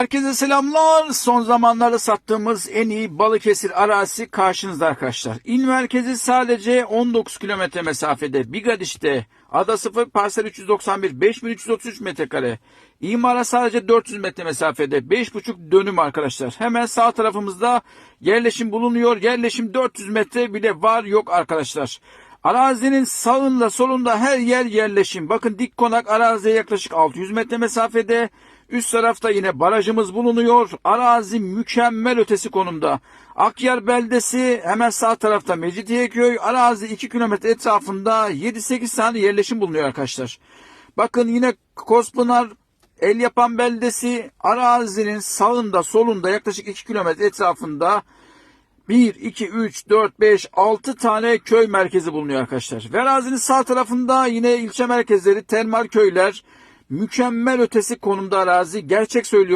Herkese selamlar. Son zamanlarda sattığımız en iyi Balıkesir arazisi karşınızda arkadaşlar. İl merkezi sadece 19 kilometre mesafede. Bigadiş'te Ada 0 parsel 391 5333 metrekare. İmara sadece 400 metre mesafede. 5,5 dönüm arkadaşlar. Hemen sağ tarafımızda yerleşim bulunuyor. Yerleşim 400 metre bile var yok arkadaşlar. Arazinin sağında solunda her yer yerleşim. Bakın dik konak araziye yaklaşık 600 metre mesafede. Üst tarafta yine barajımız bulunuyor. Arazi mükemmel ötesi konumda. Akyar beldesi hemen sağ tarafta Mecidiyeköy. Arazi 2 kilometre etrafında 7-8 tane yerleşim bulunuyor arkadaşlar. Bakın yine Kospınar El Yapan beldesi arazinin sağında solunda yaklaşık 2 kilometre etrafında 1, 2, 3, 4, 5, 6 tane köy merkezi bulunuyor arkadaşlar. Ve arazinin sağ tarafında yine ilçe merkezleri, termal köyler, mükemmel ötesi konumda arazi. Gerçek söylüyorum.